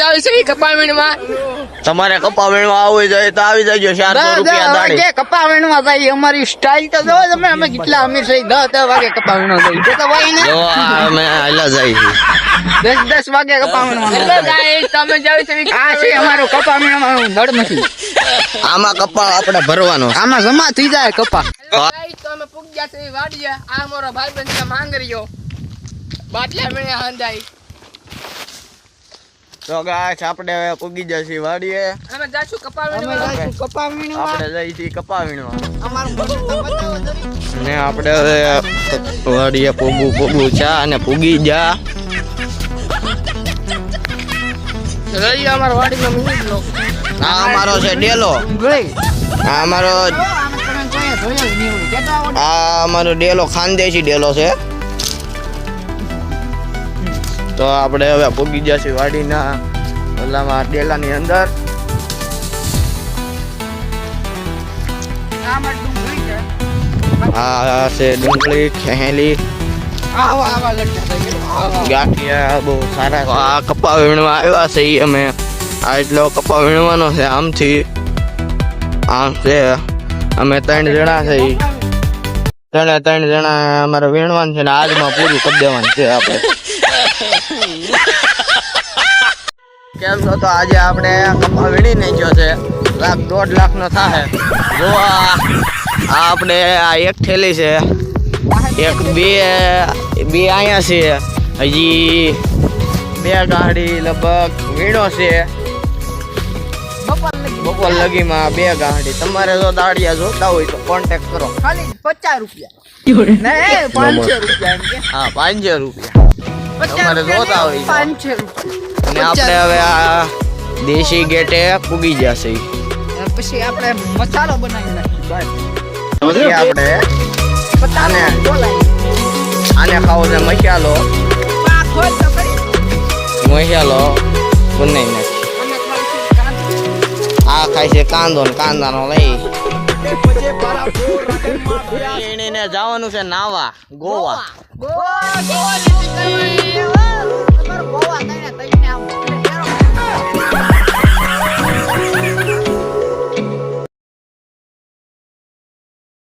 જાવ છો ઈ તમારે કપા વીણવા આવવું જોઈએ તો આવી જજો ચારસો રૂપિયા દાડી. જાય અમારી સ્ટાઇલ તો જો તમે અમે કેટલા અમીર છે દસ દસ વાગે કપા વીણવા તો ભાઈ ને. અમે હાલા જાય દસ દસ વાગે કપા હેલો તમે જાવ છો આ છે અમારો કપા વીણવાનો નળ નથી. આમાં કપા આપણે ભરવાનો. આમાં જમા થઈ જાય કપા તો અમે પૂગ્યા છે વાડિયા આ મારો ભાઈબંધ છે માંગરીયો. બાટલા વીણે હંધાઈ તો ગાય આપણે હવે પૂગી જશે વાડીએ. અમે જાશું કપા અમે વીણવા કપા વીણવા આપણે જઈશું કપા વીણવા અમારું બતાવો. ને આપણે હવે વાડીએ પૂગું પૂગું ચા અને પૂગી જા. રહી અમારો વાડીનો મિનિટ લો આ અમારો છે ડેલો. આ અમારો? આ અમારો ડેલો ખાનદેશી ડેલો છે. તો આપણે હવે પૂગી જશે વાડીના ઓલામાં ડેલાની અંદર આમાં ડુંગળી છે. આ છે ડુંગળી ખેહેલી આવા આવા લટકા થઈ ગયા. આવા. ગાંઠિયા બહુ સારા છે. આ કપા વીણવા આવ્યા છે ઈ અમે આ એટલો કપા વીણવાનો છે આમથી આમ છે અમે ત્રણ જણા છે ઈ. ત્રણે ત્રણ જણા અમારે વીણવાનું છે ને આજમાં પૂરું કરી દેવાનું છે આપણે કેમ છો? તો આજે આપણે કપા વીણી નાખ્યો છે. લાખ દોઢ લાખ નો થાય જો આપણે આ એક થેલી છે. એક બે બે અહીંયા છે. હજી બે ગાડી લગભગ વીણો છે. બપોર લગી. બપોર લગીમાં બે ગાડી. તમારે જો દાડિયા જોતા હોય તો કોન્ટેક્ટ કરો. ખાલી પચાસ રૂપિયા. પાંચસો રૂપિયા હા પાંચસો રૂપિયા. તમારે જોતા અને આપણે હવે આ દેશી ગેટે પૂગી જશે પછી આપણે મસાલો બનાવી આપણે આને. આને ખાવો છે મસાલો મસાલો બનાવી નાખી. આ ખાય છે કાંદો ને કાંદાનો લઈ જવાનું છે નાવા ગોવા, ગોવા,